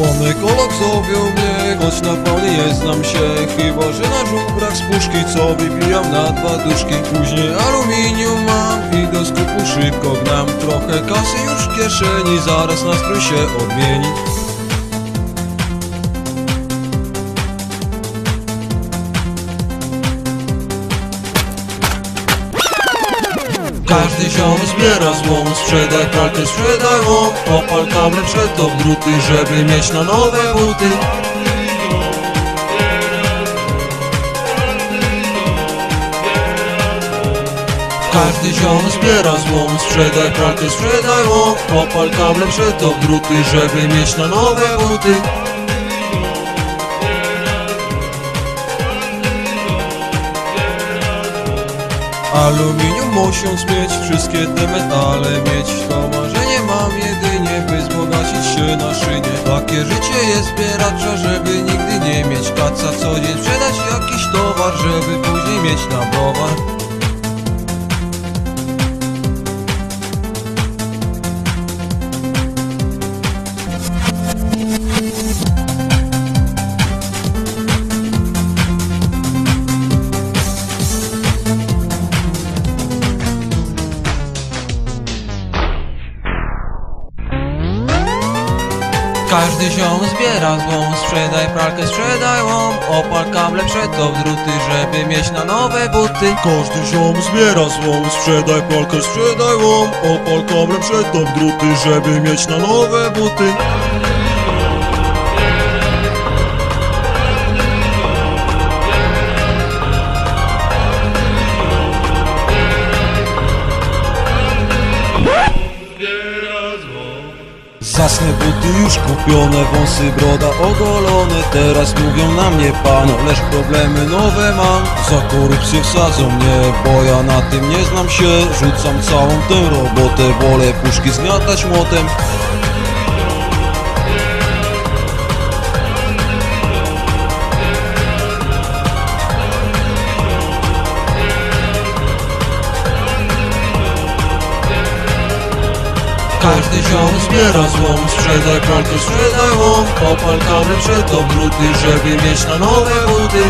Opony kolok zowią mnie, choć na pali nie znam się. Chyba, że na żubrach z puszki, co wybijam na dwa duszki. Później aluminium mam i do skupu szybko gnam Trochę kasy już w kieszeni, zaraz nastrój się odmieni Każdy ziom zbiera złom, sprzedaj pralkę, sprzedaj łom Opal kable przed to w druty, żeby mieć na nowe buty. Każdy ziom zbiera złom, sprzedaj pralkę, sprzedaj łom Opal kable przed to w druty, żeby mieć na nowe buty Aluminium musiąc mieć, wszystkie te metale mieć. To marzenie mam jedynie, by wzbogacić się na szynie. Takie życie jest zbieracza, żeby nigdy nie mieć. Kaca Co dzień sprzedać jakiś towar, żeby później mieć na browar Każdy ziom zbiera złom, sprzedaj pralkę, sprzedaj łom Opal kable przed to w druty, żeby mieć na nowe buty. Każdy ziom zbiera złom, sprzedaj pralkę, sprzedaj łom Opal kable przed to w druty, żeby mieć na nowe buty Zasne buty już kupione, wąsy broda ogolone. Teraz mówią na mnie pano, lecz problemy nowe mam. Za korupcję wsadzą mnie, bo ja na tym nie znam się. Rzucam całą tę robotę, wolę puszki zgniatać młotem Każdy ziom zbiera złom, sprzedaj pralkę, sprzedaj łom. Opal przed to bruty, żeby mieć na nowe buty